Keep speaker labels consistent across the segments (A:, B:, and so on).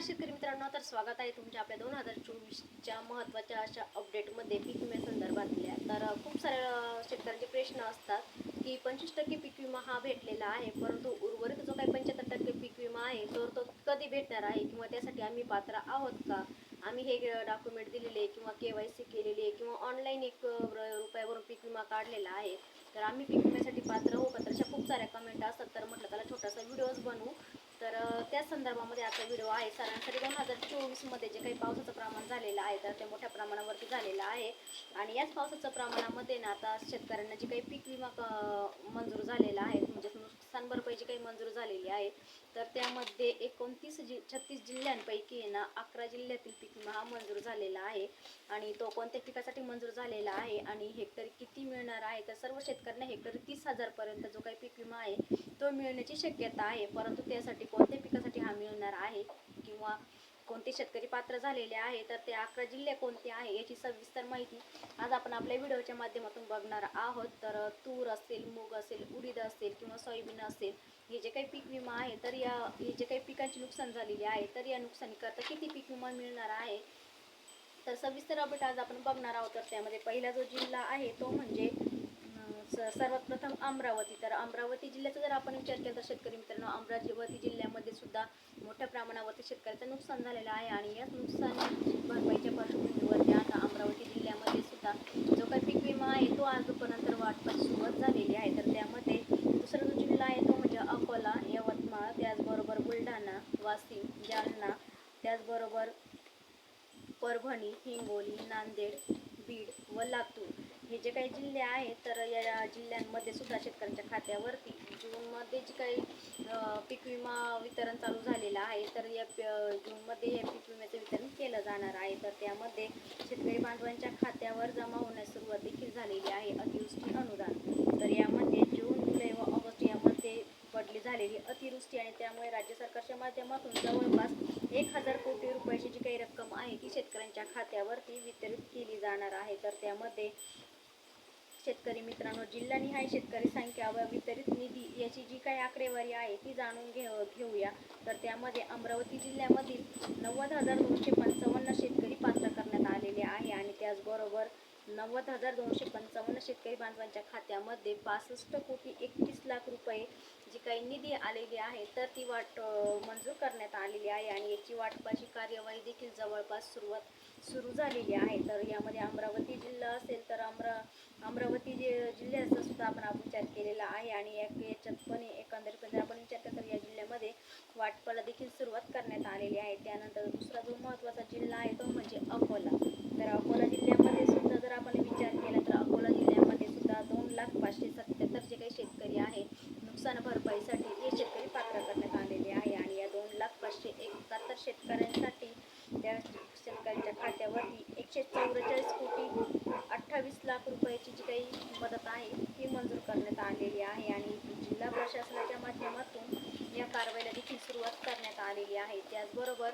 A: नमस्कार शेतकरी मित्रांनो तर स्वागत आहे तुमच्या आपल्या दोन हजार चोवीसच्या महत्त्वाच्या अशा अपडेटमध्ये पीक विम्या संदर्भातल्या तर खूप साऱ्या शेतकऱ्यांचे प्रश्न असतात की पंचवीस टक्के पीक विमा हा भेटलेला आहे परंतु उर्वरित जो काही पंच्याहत्तर टक्के पीक विमा आहे तर तो कधी भेटणार आहे किंवा त्यासाठी आम्ही पात्र आहोत का? आम्ही हे डॉक्युमेंट दिलेले किंवा के वाय सी केलेली आहे किंवा ऑनलाईन एक रुपयावरून पीक विमा काढलेला आहे. तर आम्ही पीक विम्यासाठी पात्र हो का? तर अशा खूप साऱ्या कमेंट असतात. तर म्हटलं त्याला छोटासा व्हिडिओज बनवू. तर त्या संदर्भामध्ये आता व्हिडिओ आहे. सरासरी दोन हजार चोवीसमध्ये जे काही पावसाचं प्रमाण झालेलं आहे तर ते मोठ्या प्रमाणावरती झालेलं आहे. आणि याच पावसाच्या प्रमाणामध्ये ना आता शेतकऱ्यांना जे काही पीक विमा मंजूर झालेला आहे म्हणजे नुकसान भरपाई जी काही मंजूर झालेली आहे तर त्यामध्ये एकोणतीस जि छत्तीस जिल्ह्यांपैकी ना अकरा जिल्ह्यातील पीक विमा हा मंजूर झालेला आहे. आणि तो कोणत्या पिकासाठी मंजूर झालेला आहे आणि हेक्टरी किती मिळणार आहे तर सर्व शेतकऱ्यांना हेक्टरी तीस हजारपर्यंत जो काही पीक विमा आहे तो मिळण्याची शक्यता आहे. परंतु त्यासाठी कोणत्या पिकासाठी हा मिळणार आहे किंवा कोणते शेतकरी पात्र झालेले आहे तर ते अकरा जिल्हे कोणते आहे याची सविस्तर माहिती आज आपण आपल्या व्हिडिओच्या माध्यमातून बघणार आहोत. तर तूर असेल मूग असेल उडीद असेल किंवा सोयाबीन असेल हे जे काही पीक विमा आहे तर या हे जे काही पिकांची नुकसान झालेली आहे तर या नुकसानीकरता किती पीक विमा मिळणार आहे? तर सविस्तर अपडेट आज आपण बघणार आहोत. तर त्यामध्ये पहिला जो जिल्हा आहे तो म्हणजे सर्वप्रथम स- सर्वात प्रथम अमरावती. तर अमरावती जिल्ह्याचा जर आपण विचार केला तर शेतकरी मित्रांनो अमरावती जिल्ह्यामध्ये सुद्धा मोठ्या प्रमाणावरती शेतकऱ्याचं नुकसान झालेलं आहे आणि याच नुकसान भरपाईच्या पार्श्वभूमीवरती आता अमरावती जिल्ह्यामध्ये सुद्धा जो काही पीक विमा आहे तो आजपर्यंत वाटपास सुरुवात झालेली आहे. तर त्यामध्ये दुसरा जो जिल्हा आहे तो म्हणजे अकोला यवतमाळ त्याचबरोबर बुलढाणा वाशिम जालना त्याचबरोबर परभणी हिंगोली नांदेड बीड व लातूर. हे जे काही जिल्हे आहेत तर या जिल्ह्यांमध्ये सुद्धा शेतकऱ्यांच्या खात्यावरती जूनमध्ये जे काही पीक विमा वितरण चालू झालेलं आहे तर या जूनमध्ये या पीक विम्याचं वितरण केलं जाणार आहे. तर त्यामध्ये शेतकरी बांधवांच्या खात्यावर जमा होण्यास सुरुवात देखील झालेली आहे अतिवृष्टी अनुदान. तर यामध्ये जून जुलै व ऑगस्ट यामध्ये पडली झालेली अतिवृष्टी आणि त्यामुळे राज्य सरकारच्या माध्यमातून जवळपास एक हजार कोटी रुपयाची जी काही रक्कम आहे ती शेतकऱ्यांच्या खात्यावरती वितरित केली जाणार आहे. तर त्यामध्ये शेतकरी मित्रांनो जिल्हानिहाय शेतकरी संख्या व वितरित निधी याची जी काही आकडेवारी आहे ती जाणून घे घेऊया. तर त्यामध्ये अमरावती जिल्ह्यामधील नव्वद हजार दोनशे पंचावन्न शेतकरी पात्र करण्यात आलेले आहे आणि त्याचबरोबर नव्वद हजार दोनशे पंचावन्न शेतकरी बांधवांच्या खात्यामध्ये पासष्ट कोटी एकतीस लाख रुपये जी काही निधी आलेली आहे तर ती वाट मंजूर करण्यात आलेली आहे आणि याची वाटपाची कार्यवाही देखील जवळपास सुरुवात सुरू झालेली आहे. तर यामध्ये अमरावती जिल्हा असेल तर अमरा अमरावती जे जिल्ह्याचा सुद्धा आपण विचार केलेला आहे आणि या- याच्यात पण एकंदरीत जर आपण विचार केला तर या जिल्ह्यामध्ये वाटपाला देखील सुरुवात करण्यात आलेली आहे. त्यानंतर दुसरा जो महत्त्वाचा जिल्हा आहे तो म्हणजे अकोला. तर अकोला जिल्ह्यामध्ये सुद्धा जर आपण विचार केला तर अकोला जिल्ह्यामध्ये सुद्धा दोन लाख पाचशे सत्याहत्तर जे काही शेतकरी आहे नुकसान भरपाईसाठी हे शेतकरी पात्र करण्यात आलेले आहे आणि या दोन लाख पाचशे एकाहत्तर शेतकऱ्यांसाठी त्या शेतकऱ्यांच्या खात्यावरती एकशे चौवेचाळीस कोटी अठ्ठावीस लाख रुपयाची जी काही मदत आहे ती मंजूर करण्यात आलेली आहे आणि जिल्हा प्रशासनाच्या माध्यमातून या कारवाईला देखील सुरुवात करण्यात आलेली आहे. त्याचबरोबर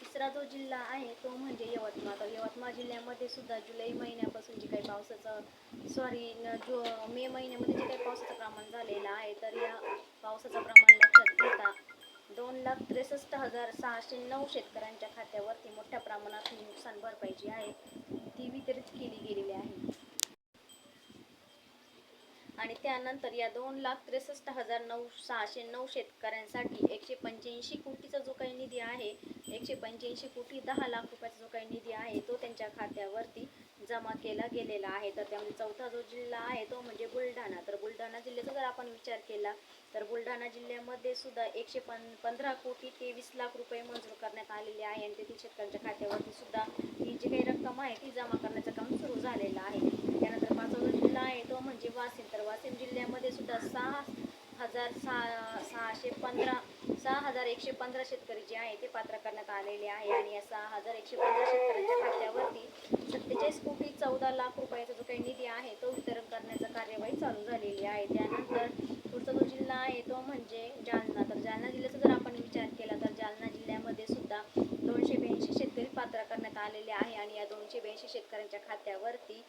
A: तिसरा जो जिल्हा आहे तो म्हणजे यवतमाळ. तर यवतमाळ जिल्ह्यामध्ये सुद्धा जुलै महिन्यापासून जे काही पावसाचं सॉरी जो मे महिन्यामध्ये जे काही पावसाचं प्रमाण झालेलं आहे तर या पावसाचं प्रमाण लक्षात घेता दोन लाख त्रेसष्ट हजार सहाशे नऊ शेतकऱ्यांच्या खात्यावरती मोठ्या प्रमाणात ही नुकसान भरपाईची आहे. ती वितरित केली गेलेली आहे. आणि त्यानंतर या दोन लाख त्रेसष्ट हजार नऊ सहाशे नऊ शेतकऱ्यांसाठी एकशे पंच्याऐंशी कोटीचा जो काही निधी आहे एकशे पंच्याऐंशी कोटी दहा लाख रुपयाचा जो काही निधी आहे तो त्यांच्या खात्यावरती जमा केला गेलेला आहे. तर त्यामध्ये चौथा जो जिल्हा आहे तो म्हणजे बुलढाणा. तर बुलढाणा जिल्ह्याचा जर आपण विचार केला तर बुलढाणा जिल्ह्यामध्ये सुद्धा एकशे पं पंधरा कोटी तेवीस लाख रुपये मंजूर करण्यात आलेले आहे. आणि तेथील शेतकऱ्यांच्या खात्यावरती सुद्धा ही जी काही रक्कम आहे ती जमा करण्यात काम सुरू झालेलं आहे त्यानंतर पाचवा जो जिल्हा आहे तो म्हणजे वाशिम तर वाशिम जिल्ह्यामध्ये सुद्धा सहा हजार सहा सहाशे पंधरा सहा हजार एकशे पंधरा शेतकरी जे आहे ते पात्र करण्यात आलेले आहे. आणि या सहा हजार एकशे पंधरा शेतकऱ्यांच्या खात्यावरती सत्तेचाळीस कोटी चौदा लाख रुपयाचा जो काही निधी आहे तो वितरण करण्याचा कार्यवाही चालू झालेली आहे. त्यानंतर पुढचा जो जिल्हा आहे तो म्हणजे जालना. तर जालना जिल्ह्याचा जर आपण विचार केला तर जालना जिल्ह्यामध्ये सुद्धा दोनशे ब्याऐंशी शेतकरी पात्र करण्यात आलेले आहे. आणि या दोनशे ब्याऐंशी शेतकऱ्यांच्या खात्यावरती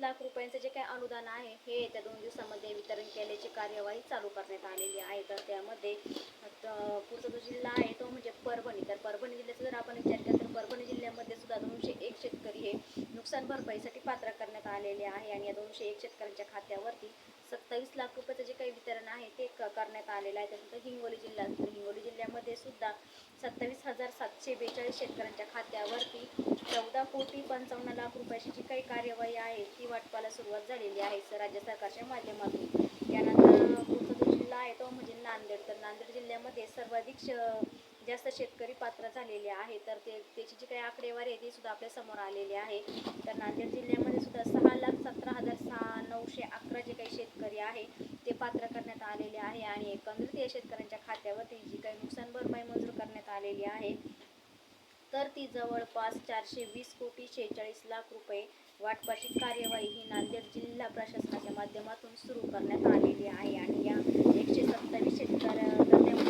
A: लाख रुपयांचं जे काही अनुदान आहे हे येत्या दोन दिवसामध्ये वितरण केल्याची कार्यवाही चालू करण्यात आलेली आहे. तर त्यामध्ये पुढचा जो जिल्हा आहे तो म्हणजे परभणी. तर परभणी जिल्ह्याचा जर आपण विचार केला तर परभणी जिल्ह्यामध्ये सुद्धा दोनशे एक शेतकरी हे नुकसान भरपाईसाठी पात्र करण्यात आलेले आहे. आणि या दोनशे एक शेतकऱ्यांच्या खात्यावरती सत्तावीस लाख रुपयाचं जे काही वितरण आहे ते क- करण्यात आलेलं आहे. त्यानंतर हिंगोली जिल्हा तर हिंगोली जिल्ह्यामध्ये सुद्धा सत्तावीस हजार सातशे बेचाळीस शेतकऱ्यांच्या खात्यावरती चौदा कोटी पंचावन्न लाख रुपयाची जी काही कार्यवाही आहे ती वाटपाला सुरुवात झालेली आहे राज्य सरकारच्या माध्यमातून. यानंतर पुढचा जो जिल्हा आहे तो म्हणजे नांदेड. तर नांदेड जिल्ह्यामध्ये सर्वाधिक श- जास्त शेतकरी पात्र झालेले आहे तर ते त्याची जी काही आकडेवारी आहे ती सुद्धा आपल्यासमोर आलेली आहे. तर नांदेड जिल्ह्यामध्ये सुद्धा सहा लाख सतरा हजार सहा नऊशे अकरा जे काही शेतकरी आहे ते पात्र करण्यात आलेले आहे. आणि एकंदरीत या शेतकऱ्यांच्या खात्यावरती जी काही नुकसान भरपाई मंजूर करण्यात आलेली आहे तर ती जवळपास चारशे वीस कोटी शेहेचाळीस लाख रुपये वाटपाची कार्यवाही ही नांदेड जिल्हा प्रशासनाच्या माध्यमातून सुरू करण्यात आलेली आहे. आणि या एकशे सत्तावीस शेतकऱ्या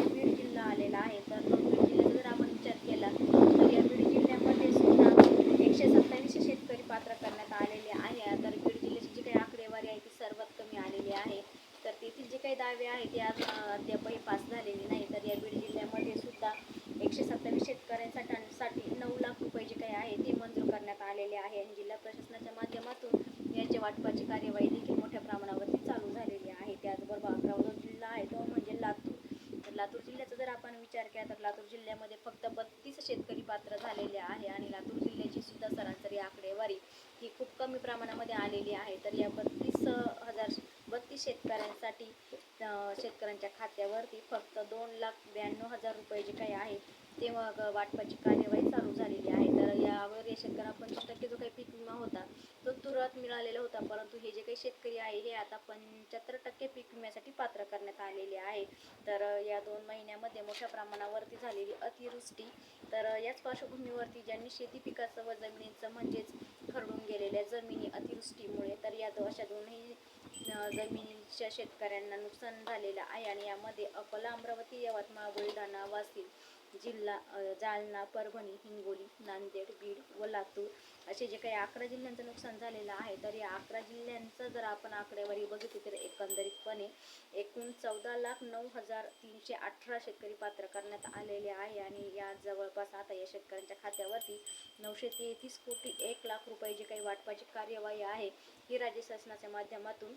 A: बीड जिल्हा आलेला आहे. तर तो बीड जिल्ह्याचा जर आपण विचार केला तर या बीड जिल्ह्यामध्ये सुद्धा एकशे सत्तावीसशे शेतकरी पात्र करण्यात आलेले आहे तर बीड जिल्ह्याची जी काही आकडेवारी आहे ती सर्वात कमी आलेली आहे तर तेथील जे काही दावे आहेत ते आज अं, अद्यापही पास झालेले नाही तर या बीड जिल्ह्यामध्ये सुद्धा एकशे सत्तावीस शेतकऱ्यांसाठी नऊ लाख रुपये जे काही आहे ते मंजूर करण्यात आलेले आहे आणि जिल्हा प्रशासनाच्या माध्यमातून यांच्या वाटपाची कार्यवाही देखील मोठ्या प्रमाणावरती चालू झालेली आहे. त्याचबरोबर अकरावा जो जिल्हा आहे तो म्हणजे लातूर. तर लातूर जिल्ह्याचा जर आपण विचार केला तर लातूर जिल्ह्यामध्ये फक्त बत्तीस शेतकरी पात्र झालेले आहे आणि लातूर जिल्ह्याची सुद्धा सरासरी आकडेवारी ही खूप कमी प्रमाणामध्ये आलेली आहे. तर या बत्तीस हजार बत्तीस शेतकऱ्यांसाठी शेतकऱ्यांच्या खात्यावरती फक्त दोन लाख ब्याण्णव हजार रुपये जे काही आहे ते मग वाटपाची कार्यवाही चालू झालेली आहे. तर यावर या शेतकऱ्यांना पंचवीस टक्के जो काही पीक विमा होता तो तुरंत मिळालेला होता परंतु हे जे काही शेतकरी आहे हे आता पंच्याहत्तर टक्के पीक विम्यासाठी पात्र करण्यात आलेले आहे. तर या दोन महिन्यामध्ये मोठ्या प्रमाणावरती झालेली अतिवृष्टी तर याच पार्श्वभूमीवरती ज्यांनी शेती पिकाचं व जमिनीचं म्हणजेच खरडून गेलेल्या जमिनी अतिवृष्टीमुळे तर या दो अशा दोनही जमिनीच्या शेतकऱ्यांना नुकसान झालेलं आहे. आणि यामध्ये अकोला अमरावती यवतमाळ बुलढाणा वाशिम जिल्हा जालना परभणी हिंगोली नांदेड बीड व लातूर असे जे काही अकरा जिल्ह्यांचं नुकसान झालेलं आहे तर या अकरा जिल्ह्यांचं जर आपण आकडेवारी बघितली तर एकंदरीतपणे एकूण चौदा लाख नऊ हजार तीनशे अठरा शेतकरी पात्र करण्यात आलेले आहे आणि या जवळपास आता या शेतकऱ्यांच्या खात्यावरती नऊशे तेहतीस कोटी एक लाख रुपये जी काही वाटपाची कार्यवाही आहे ही राज्य शासनाच्या माध्यमातून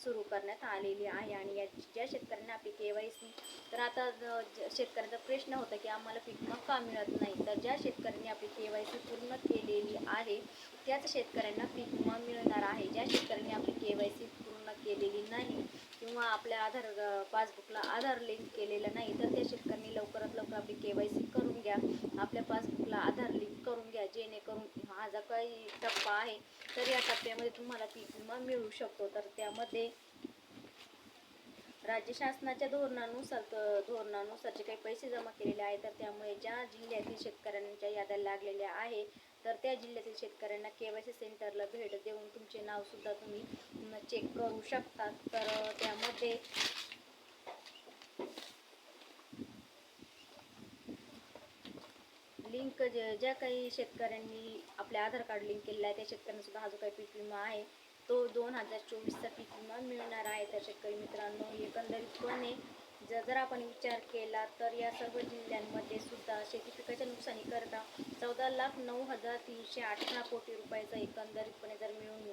A: सुरू करण्यात आलेली आहे आणि या ज्या शेतकऱ्यांना आपली के वाय सी तर आता शेतकऱ्यांचा प्रश्न होता की आम्हाला पीक विमा का मिळत नाही. तर ज्या शेतकऱ्यांनी आपली के वाय सी पूर्ण केलेली आहे त्याच शेतकऱ्यांना पीक विमा मिळणार आहे. ज्या शेतकऱ्यांनी आपली के वाय सी पूर्ण केलेली नाही किंवा आपल्या आधार पासबुकला आधार लिंक केलेलं नाही तर त्या शेतकऱ्यांनी लवकरात लवकर आपली के वाय सी करून घ्या. आपल्या पासबुकला आधार लिंक करून घ्या जेणेकरून हा जो काही टप्पा आहे तर या टप्प्यामध्ये तुम्हाला पीक विमा मिळू शकतो. तर त्यामध्ये राज्य शासनाच्या धोरणानुसार धोरणानुसार जे काही पैसे जमा केलेले आहेत तर त्यामुळे ज्या जिल्ह्यातील शेतकऱ्यांच्या याद्या लागलेल्या आहे तर त्या जिल्ह्यातील शेतकऱ्यांना के वाय सी सेंटरला भेट देऊन तुमचे नावसुद्धा तुम्ही चेक करू शकता. तर त्यामध्ये लिंक जे ज्या काही शेतकऱ्यांनी आपले आधार कार्ड लिंक केलेलं आहे त्या शेतकऱ्यांनासुद्धा हा जो काही पीक विमा आहे तो दोन हजार चोवीसचा पीक विमा मिळणार आहे. तर शेतकरी मित्रांनो एकंदरीतपणे जर जर आपण विचार केला तर या सर्व जिल्ह्यांमध्ये सुद्धा शेती पिकाच्या नुकसानीकरता चौदा लाख नऊ हजार तीनशे अठरा कोटी रुपयाचा एकंदरीतपणे जर मिळून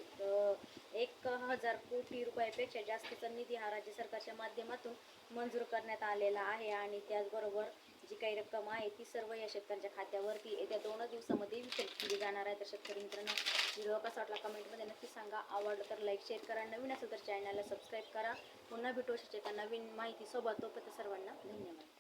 A: एक हजार कोटी रुपयापेक्षा जास्तीचा निधी हा राज्य सरकारच्या माध्यमातून मंजूर करण्यात आलेला आहे. आणि त्याचबरोबर जी काही रक्कम आहे ती सर्व या शेतकऱ्यांच्या खात्यावरती येत्या दोनच दिवसामध्ये वितरित केली जाणार आहे. तर शेतकरी मित्रांनो व्हिडिओ कसा वाटला कमेंटमध्ये नक्की सांगा. आवडलं तर लाईक शेअर करा. नवीन असेल तर चॅनलला सबस्क्राईब करा. पुन्हा भेटू शकते एका नवीन माहितीसोबत. तोपर्यंत सर्वांना धन्यवाद.